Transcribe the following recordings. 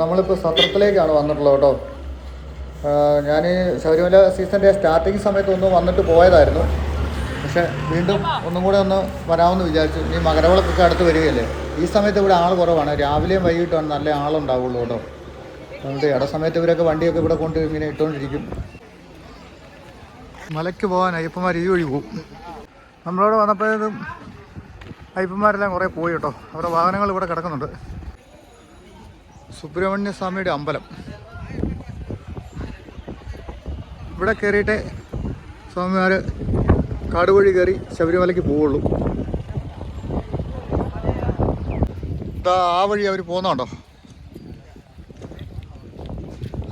നമ്മളിപ്പോൾ സത്രത്തിലേക്കാണ് വന്നിട്ടുള്ളത് കേട്ടോ. ഞാൻ ശബരിമല സീസണിന്റെ സ്റ്റാർട്ടിങ് സമയത്ത് ഒന്ന് വന്നിട്ട് പോയതായിരുന്നു. പക്ഷെ വീണ്ടും ഒന്നും കൂടെ ഒന്ന് വരാമെന്ന് വിചാരിച്ചു. ഇനി മകരവിളക്കൊക്കെ അടുത്ത് വരികയല്ലേ? ഈ സമയത്ത് ഇവിടെ ആൾ കുറവാണ്. രാവിലെയും വൈകിട്ടാണ് നല്ല ആളുണ്ടാവുള്ളൂ കേട്ടോ. അതുകൊണ്ട് ഇട സമയത്ത് ഇവരൊക്കെ വണ്ടിയൊക്കെ ഇവിടെ കൊണ്ട് ഇങ്ങനെ ഇട്ടുകൊണ്ടിരിക്കും മലയ്ക്ക് പോകാൻ അയ്യപ്പന്മാർ ഈ വഴി പോകും. നമ്മളവിടെ വന്നപ്പോഴേക്കും അയ്യപ്പന്മാരെല്ലാം കുറേ പോയി കേട്ടോ. അവരുടെ വാഹനങ്ങൾ ഇവിടെ കിടക്കുന്നുണ്ട്. സുബ്രഹ്മണ്യ സ്വാമിയുടെ അമ്പലം. ഇവിടെ കയറിയിട്ടേ സ്വാമിമാർ കാടുവഴി കയറി ശബരിമലയ്ക്ക് പോവുള്ളൂ. ഇതാ ആ വഴി അവർ പോകുന്നുണ്ടോ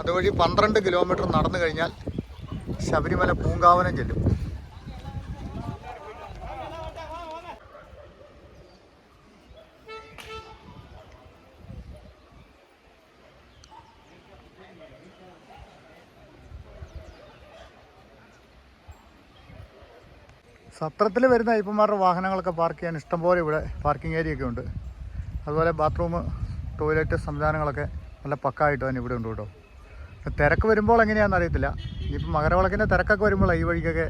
അതുവഴി പന്ത്രണ്ട് കിലോമീറ്റർ നടന്നു കഴിഞ്ഞാൽ ശബരിമല പൂങ്കാവനം ചെല്ലും. സത്രത്തിൽ വരുന്ന അയ്യപ്പന്മാരുടെ വാഹനങ്ങളൊക്കെ പാർക്ക് ചെയ്യാൻ ഇഷ്ടംപോലെ ഇവിടെ പാർക്കിംഗ് ഏരിയ ഒക്കെ ഉണ്ട്. അതുപോലെ ബാത്റൂം ടോയ്ലറ്റ് സംവിധാനങ്ങളൊക്കെ നല്ല പക്കായിട്ട് തന്നെ ഇവിടെ ഉണ്ട് കേട്ടോ. തിരക്ക് വരുമ്പോൾ എങ്ങനെയാണെന്ന് അറിയത്തില്ല. ഇനിയിപ്പോൾ മകരവിളക്കിന്റെ തിരക്കൊക്കെ വരുമ്പോൾ ഈ വഴിക്കൊക്കെ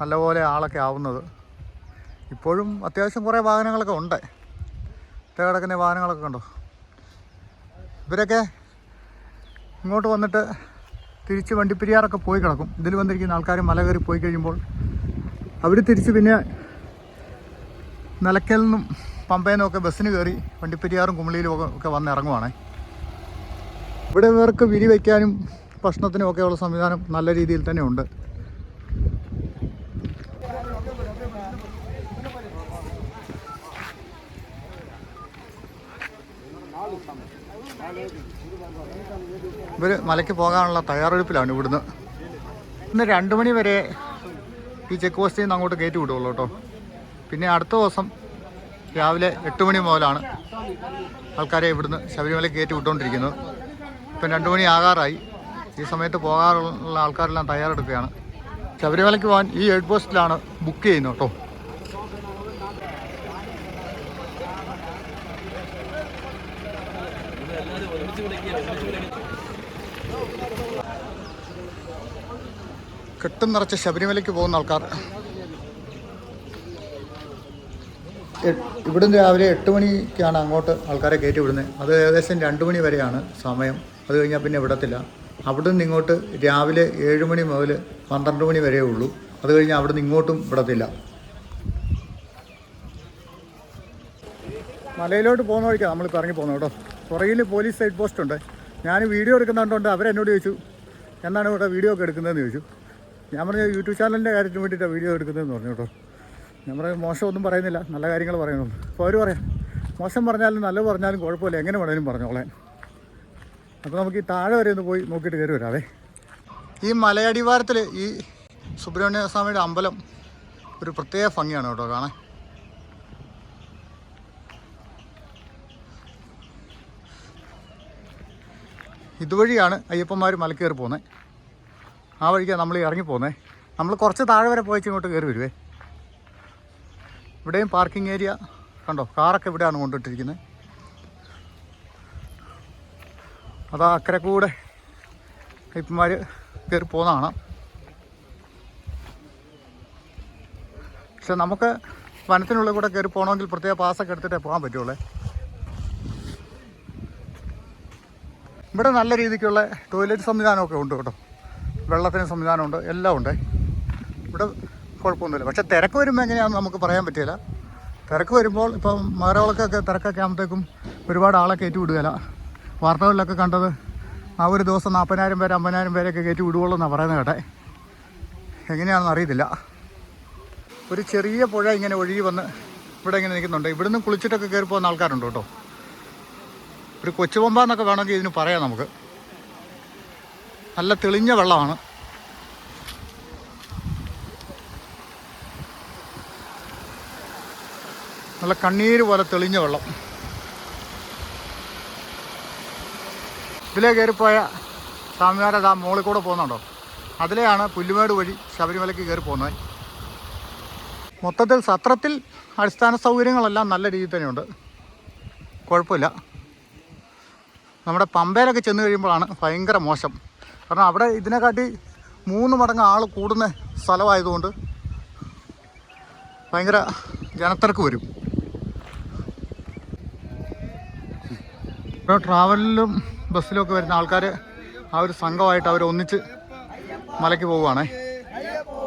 നല്ലപോലെ ആളൊക്കെ ആവുന്നത്. ഇപ്പോഴും അത്യാവശ്യം കുറേ വാഹനങ്ങളൊക്കെ ഉണ്ട്. കിടക്കുന്ന വാഹനങ്ങളൊക്കെ ഉണ്ടോ ഇവരൊക്കെ ഇങ്ങോട്ട് വന്നിട്ട് തിരിച്ച് വണ്ടിപ്പെരിയാറൊക്കെ പോയി കിടക്കും. ഇതിൽ വന്നിരിക്കുന്ന ആൾക്കാർ മല കയറി പോയി കഴിയുമ്പോൾ അവർ തിരിച്ച് പിന്നെ നിലയ്ക്കൽ നിന്നും പമ്പയിൽ നിന്നൊക്കെ ബസ്സിന് കയറി വണ്ടിപ്പെരിയാറും കുമളിയിലും ഒക്കെ ഒക്കെ വന്ന് ഇറങ്ങുവാണ്. ഇവിടെ ഇവർക്ക് വിരി വയ്ക്കാനും ഭക്ഷണത്തിനും ഒക്കെയുള്ള സംവിധാനം നല്ല രീതിയിൽ തന്നെ ഉണ്ട്. ഇവർ മലയ്ക്ക് പോകാനുള്ള തയ്യാറെടുപ്പിലാണ് ഇവിടുന്ന്. ഇന്ന് രണ്ട് മണി വരെ ഈ ചെക്ക് പോസ്റ്റിൽ നിന്ന് അങ്ങോട്ട് കയറ്റി വിടുള്ളൂ കേട്ടോ. പിന്നെ അടുത്ത ദിവസം രാവിലെ എട്ട് മണി മുതലാണ് ആൾക്കാരെ ഇവിടുന്ന് ശബരിമല കയറ്റി വിട്ടുകൊണ്ടിരിക്കുന്നത്. ഇപ്പം രണ്ട് മണി ആകാറായി. ഈ സമയത്ത് പോകാറുള്ള ആൾക്കാരെല്ലാം തയ്യാറെടുക്കുകയാണ്. ശബരിമലയ്ക്ക് പോകാൻ ഈ എയ്ഡ് പോസ്റ്റിലാണ് ബുക്ക് ചെയ്യുന്നത് കേട്ടോ. കെട്ടും നിറച്ച് ശബരിമലയ്ക്ക് പോകുന്ന ആൾക്കാർ. ഇവിടുന്ന് രാവിലെ എട്ട് മണിക്കാണ് അങ്ങോട്ട് ആൾക്കാരെ കയറ്റി വിടുന്നത്. അത് ഏകദേശം രണ്ട് മണി വരെയാണ് സമയം. അത് കഴിഞ്ഞാൽ പിന്നെ വിടത്തില്ല. അവിടെ നിന്ന് ഇങ്ങോട്ട് രാവിലെ ഏഴ് മണി മുതൽ പന്ത്രണ്ട് മണി വരെ ഉള്ളൂ. അത് കഴിഞ്ഞാൽ അവിടെ നിന്ന് ഇങ്ങോട്ടും വിടത്തില്ല. മലയിലോട്ട് പോകുന്ന വഴിക്കാണ് നമ്മളിപ്പോൾ ഇറങ്ങി പോകുന്നത് കേട്ടോ. പുറകിൽ പോലീസ് സൈഡ് പോസ്റ്റ് ഉണ്ട്. ഞാൻ വീഡിയോ എടുക്കുന്നതുകൊണ്ട് അവരെന്നോട് ചോദിച്ചു. എന്നാണ് ഇവിടെ വീഡിയോ ഒക്കെ എടുക്കുന്നതെന്ന് ചോദിച്ചു. ഞാൻ പറഞ്ഞ യൂട്യൂബ് ചാനലിന്റെ കാര്യത്തിന് വേണ്ടിയിട്ടാണ് വീഡിയോ എടുക്കുന്നതെന്ന് പറഞ്ഞു കേട്ടോ. ഞാൻ പറയും മോശമൊന്നും പറയുന്നില്ല. നല്ല കാര്യങ്ങൾ പറയുന്നു അപ്പോൾ അവർ പറയാം മോശം പറഞ്ഞാലും നല്ലത് പറഞ്ഞാലും കുഴപ്പമില്ല. എങ്ങനെ വേണേലും പറഞ്ഞോളാൻ. അപ്പോൾ നമുക്ക് ഈ താഴെ വരെ ഒന്ന് പോയി നോക്കിയിട്ട് കയറി വരാവേ. ഈ മലയടിവാരത്തിൽ ഈ സുബ്രഹ്മണ്യ സ്വാമിയുടെ അമ്പലം ഒരു പ്രത്യേക ഭംഗിയാണ് കേട്ടോ കാണാൻ. ഇതുവഴിയാണ് അയ്യപ്പന്മാർ മലക്കേറി പോകുന്നത്. ആ വഴിക്കാണ് നമ്മൾ ഇറങ്ങി പോകുന്നത് നമ്മൾ കുറച്ച് താഴെ വരെ പോയിച്ച് ഇങ്ങോട്ട് കയറി വരുവേ. ഇവിടെയും പാർക്കിംഗ് ഏരിയ കണ്ടോ? കാറൊക്കെ ഇവിടെയാണ് കൊണ്ടിട്ടിരിക്കുന്നത് അതാ അക്കരെ കൂടെ അയ്യപ്പന്മാർ കയറി പോകുന്നതാണ് പക്ഷെ നമുക്ക് വനത്തിനുള്ളിൽ കൂടെ കയറി പോകണമെങ്കിൽ പ്രത്യേക പാസ്സൊക്കെ എടുത്തിട്ടേ പോകാൻ പറ്റുള്ളൂ. ഇവിടെ നല്ല രീതിക്കുള്ള ടോയ്ലറ്റ് സംവിധാനമൊക്കെ ഉണ്ട് കേട്ടോ. വെള്ളത്തിന് സംവിധാനമുണ്ട് എല്ലാം ഉണ്ട്. ഇവിടെ കുഴപ്പമൊന്നുമില്ല. പക്ഷേ തിരക്ക് വരുമ്പോൾ എങ്ങനെയാണെന്ന് നമുക്ക് പറയാൻ പറ്റില്ല. തിരക്ക് വരുമ്പോൾ ഇപ്പം മകരവിളക്കൊക്കെ തിരക്കൊക്കെ ആകുമ്പോഴത്തേക്കും ഒരുപാട് ആളെ കയറ്റി വിടുകയില്ല. വാർത്തകളിലൊക്കെ കണ്ടത് ആ ഒരു ദിവസം നാൽപ്പതിനായിരം പേര് അമ്പതിനായിരം പേരൊക്കെ കയറ്റി വിടുകയുള്ളൂ എന്നാണ് പറയുന്നത് കേട്ടെ. എങ്ങനെയാണെന്ന് അറിയത്തില്ല. ഒരു ചെറിയ പുഴ ഇങ്ങനെ ഒഴുകി വന്ന് ഇവിടെ ഇങ്ങനെ നിൽക്കുന്നുണ്ട്. ഇവിടുന്ന് കുളിച്ചിട്ടൊക്കെ കയറി പോകുന്ന ആൾക്കാരുണ്ട് കേട്ടോ. ഒരു കൊച്ചുപൊമ്പ എന്നൊക്കെ വേണമെങ്കിൽ ഇതിന് പറയാം നമുക്ക്. നല്ല തെളിഞ്ഞ വെള്ളമാണ്. നല്ല കണ്ണീര് പോലെ തെളിഞ്ഞ വെള്ളം. ഇതിലേ കയറിപ്പോയ സ്വാമിമാരത് ആ മുകളിൽ കൂടെ പോകുന്നുണ്ടോ? അതിലെയാണ് പുല്ലുമേട് വഴി ശബരിമലയ്ക്ക് കയറി പോകുന്നത്. മൊത്തത്തിൽ സത്രത്തിൽ അടിസ്ഥാന സൗകര്യങ്ങളെല്ലാം നല്ല രീതിയിൽ തന്നെയുണ്ട്. കുഴപ്പമില്ല. നമ്മുടെ പമ്പയിലൊക്കെ ചെന്ന് കഴിയുമ്പോഴാണ് ഭയങ്കര മോശം. കാരണം അവിടെ ഇതിനെക്കാട്ടി മൂന്ന് മടങ്ങ് ആൾ കൂടുന്ന സ്ഥലമായതുകൊണ്ട് ഭയങ്കര ജനത്തിരക്ക് വരും. ഇപ്പോൾ ട്രാവലിലും ബസ്സിലുമൊക്കെ വരുന്ന ആൾക്കാർ ആ ഒരു സംഘമായിട്ട് അവർ ഒന്നിച്ച് മലയ്ക്ക് പോവുകയാണേ. അയ്യപ്പോ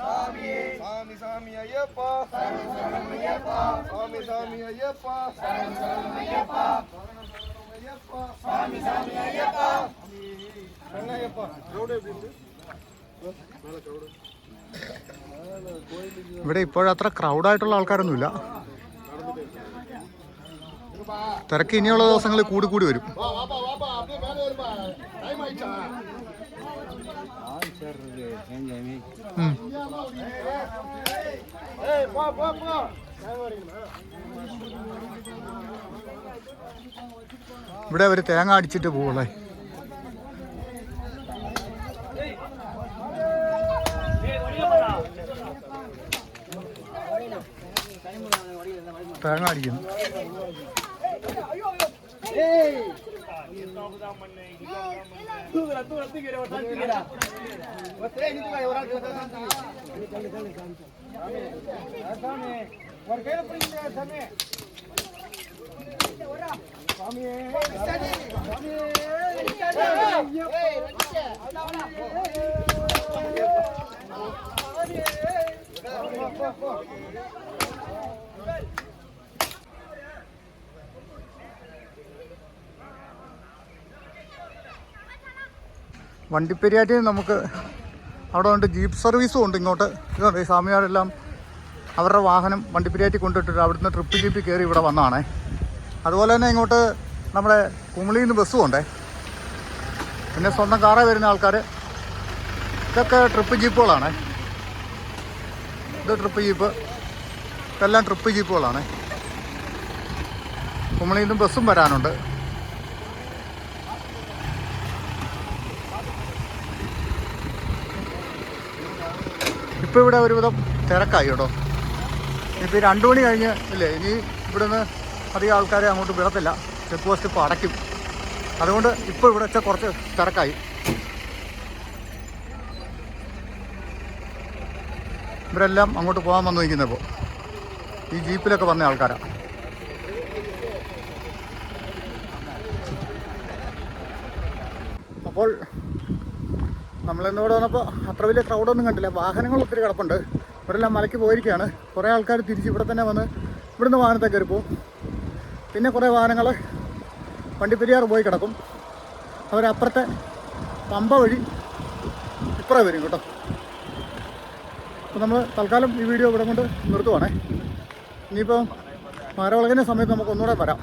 സ്വാമി സ്വാമി അയ്യപ്പ സ്വാമി സ്വാമി അയ്യപ്പ അയ്യപ്പ റോഡ് എവിടെ ഉണ്ട് ഇവിടെ ഇപ്പോഴത്ര ക്രൗഡായിട്ടുള്ള ആൾക്കാരൊന്നുമില്ല. തിരക്ക് ഇനിയുള്ള ദിവസങ്ങളിൽ കൂടി കൂടി വരും. ഇവിടെ അവർ തേങ്ങ അടിച്ചിട്ട് പോവുള്ളേ തേങ്ങ അടിക്കുന്നു ஒரு വണ്ടിപ്പെരിയാറ്റിൽ നമുക്ക് അവിടെ ഉണ്ട് ജീപ്പ് സർവീസും ഉണ്ട് ഇങ്ങോട്ട്. ഇതുണ്ട് ഈ സ്വാമിയാരെല്ലാം അവരുടെ വാഹനം വണ്ടിപ്പെരിയാറ്റി കൊണ്ടിട്ടിട്ട് അവിടുന്ന് ട്രിപ്പ് ജീപ്പിൽ കയറി ഇവിടെ വന്നതാണേ അതുപോലെ തന്നെ ഇങ്ങോട്ട് നമ്മുടെ കുമിളിയിൽ നിന്ന് ബസ്സും ഉണ്ടേ. പിന്നെ സ്വന്തം കാറേ വരുന്ന ആൾക്കാർ ഇതൊക്കെ ട്രിപ്പ് ജീപ്പുകളാണേ ഇത് ട്രിപ്പ് ജീപ്പ് ഇതെല്ലാം ട്രിപ്പ് ജീപ്പുകളാണേ കുമിളിയിൽ നിന്നും ബസ്സും വരാനുണ്ട്. ഇപ്പോൾ ഇവിടെ ഒരുവിധം തിരക്കായി കേട്ടോ. ഇപ്പോൾ ഈ രണ്ടു മണി കഴിഞ്ഞ് ഇല്ലേ ഇനി ഇവിടുന്ന് അധികം ആൾക്കാരെ അങ്ങോട്ട് വിടത്തില്ല. ചെക്ക് പോസ്റ്റ് ഇപ്പോൾ അടയ്ക്കും. അതുകൊണ്ട് ഇപ്പോൾ ഇവിടെ വെച്ചാൽ കുറച്ച് തിരക്കായി. ഇവരെല്ലാം അങ്ങോട്ട് പോകാൻ വന്നു നിൽക്കുന്നപ്പോൾ ഈ ജീപ്പിലൊക്കെ വന്ന ആൾക്കാരാണ് അപ്പോൾ നമ്മളിന്നിവിടെ വന്നപ്പോൾ അത്ര വലിയ ക്രൗഡൊന്നും കണ്ടില്ല. വാഹനങ്ങൾ ഒത്തിരി കിടപ്പുണ്ട്. ഇവരെല്ലാം മലയ്ക്ക് പോയിരിക്കുകയാണ്. കുറേ ആൾക്കാർ തിരിച്ച് ഇവിടെ തന്നെ വന്ന് ഇവിടുന്ന് വാഹനത്തെ കയറി പോകും പിന്നെ കുറേ വാഹനങ്ങൾ വണ്ടിപ്പെരിയാർ പോയി കിടക്കും. അവരപ്പുറത്തെ പമ്പ വഴി ഇപ്പുറം വരും കേട്ടോ. അപ്പോൾ നമ്മൾ തൽക്കാലം ഈ വീഡിയോ ഇവിടെ കൊണ്ട് നിർത്തുവാണേ. ഇനിയിപ്പോൾ മരവിളകിന്റെ സമയത്ത് നമുക്ക് ഒന്നുകൂടെ വരാം.